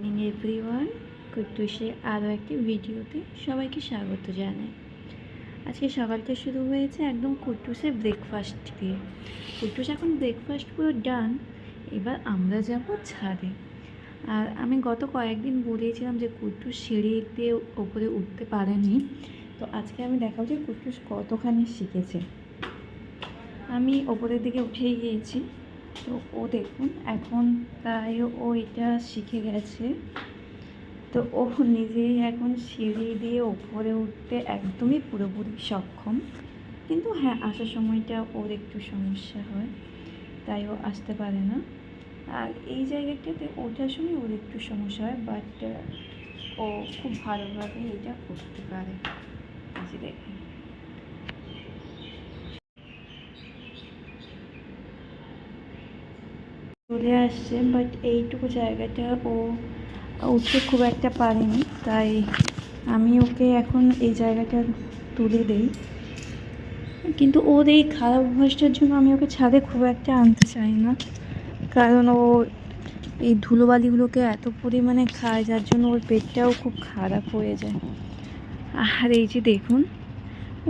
Morning everyone কুটুসে আরও একটি ভিডিওতে সবাইকে স্বাগত জানাই। আজকে সকালটা শুরু হয়েছে একদম কুটুসের ব্রেকফাস্ট দিয়ে। কুটুস এখন ব্রেকফাস্ট পুরো ডান এবার আমরা যাব ছাদে। আর আমি গত কয়েকদিন বলেছিলাম যে কুটুস সিঁড়ি দিয়ে ওপরে উঠতে পারেনি। তো আজকে আমি দেখাবো যে কুটুস কতখানি শিখেছে। আমি ওপরের দিকে উঠেই গিয়েছি। তো ও দেখুন, এখন তাই ও এটা শিখে গেছে। তো ও নিজেই এখন সিঁড়ি দিয়ে ওপরে উঠতে একদমই পুরোপুরি সক্ষম। কিন্তু হ্যাঁ আসার সময়টা ওর একটু সমস্যা হয়, তাই ও আসতে পারে না। আর এই জায়গাটাতে ওঠার সময় ওর একটু সমস্যা হয় বাট ও খুব ভালোভাবে এটা করতে পারে। দেখুন। চলে আসছে বাট এইটুকু জায়গাটা ও উঠতে খুব একটা পারেনি, তাই আমি ওকে এখন এই জায়গাটা তুলে দেই। কিন্তু ওর এই খারাপ অভ্যাসটার জন্য আমি ওকে ছাদে খুব একটা আনতে চাই না, কারণ ও এই ধুলোবালিগুলোকে এত পরিমাণে খায়, যার জন্য ওর পেটটাও খুব খারাপ হয়ে যায়। আর এই যে দেখুন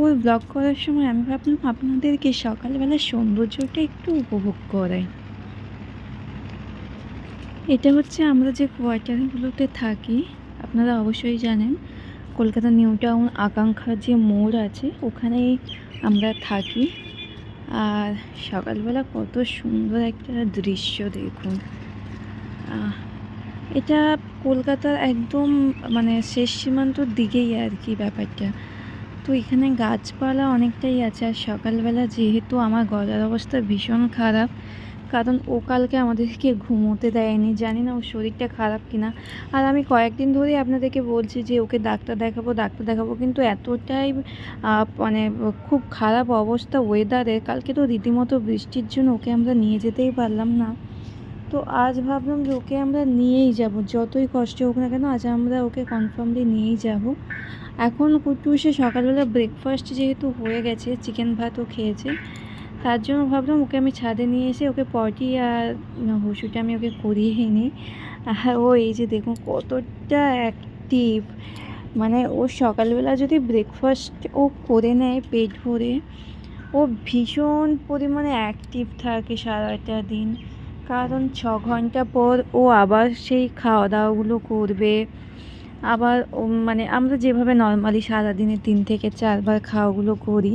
ওই ব্লগ করার সময় আমি ভাবলাম আপনাদেরকে সকালবেলা সৌন্দর্যটা একটু উপভোগ করাই। এটা হচ্ছে আমরা যে কোয়ার্টারগুলোতে থাকি, আপনারা অবশ্যই জানেন, কলকাতা নিউ টাউন আকাঙ্ক্ষার যে মোড় আছে, ওখানেই আমরা থাকি। আর সকালবেলা কত সুন্দর একটা দৃশ্য দেখুন। এটা কলকাতার একদম মানে শেষ সীমান্তর দিকেই আর কি ব্যাপারটা। তো এখানে গাছপালা অনেকটাই আছে, আর সকালবেলা যেহেতু আমার গলার অবস্থা ভীষণ খারাপ কারণ ও কালকে আমাদেরকে ঘুমোতে দেয়নি। জানি না ওর শরীরটা খারাপ কিনা। আর আমি কয়েকদিন ধরেই আপনাদেরকে বলছি যে, ওকে ডাক্তার দেখাবো ডাক্তার দেখাবো। কিন্তু এতটাই মানে খুব খারাপ অবস্থা ওয়েদারে কালকে তো রীতিমতো বৃষ্টির জন্য ওকে আমরা নিয়ে যেতেই পারলাম না। তো আজ ভাবলাম যে, ওকে আমরা নিয়েই যাব। যতই কষ্ট হোক না কেন, আজ আমরা ওকে কনফার্মলি নিয়েই যাব। এখন কুট্টু এসে সকালবেলা ব্রেকফাস্ট যেহেতু হয়ে গেছে চিকেন ভাতও খেয়েছে। তার জন্য ভাবলাম ওকে আমি ছাদে নিয়ে এসে ওকে পটি আর হুসুটা আমি ওকে করিয়ে নিই। আর ও এই যে দেখুন কতটা অ্যাক্টিভ মানে ও সকালবেলা যদি ব্রেকফাস্ট ও করে নেয় পেট ভরে, ও ভীষণ পরিমাণে অ্যাক্টিভ থাকে সারাটা দিন। কারণ ছ ঘণ্টা পর ও আবার সেই খাওয়া দাওয়াগুলো করবে। আবার মানে আমরা যেভাবে নর্মালি সারাদিনে তিন থেকে চারবার খাওয়াগুলো করি,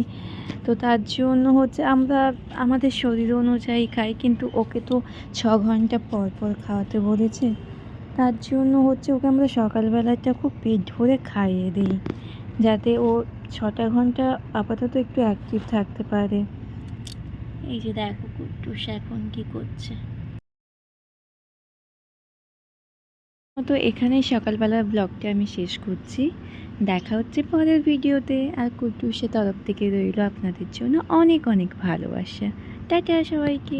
তো তার জন্য হচ্ছে আমরা আমাদের শরীর অনুযায়ী খাই, কিন্তু ওকে তো ছ ঘণ্টা পর পর খাওয়াতে বলেছে। তার জন্য হচ্ছে ওকে আমরা সকালবেলাটা খুব পেট ভরে খাইয়ে দিই, যাতে ও ছটা ঘণ্টা আপাতত একটু অ্যাক্টিভ থাকতে পারে। এই যে দেখো কুট্টুস এখন কি করছে। তো এখানেই সকালবেলার ব্লগটা আমি শেষ করছি। দেখা হচ্ছে পরের ভিডিওতে। আর কুটুসের তরফ থেকে রইল আপনাদের জন্য অনেক অনেক ভালোবাসা। টাটা সবাইকে।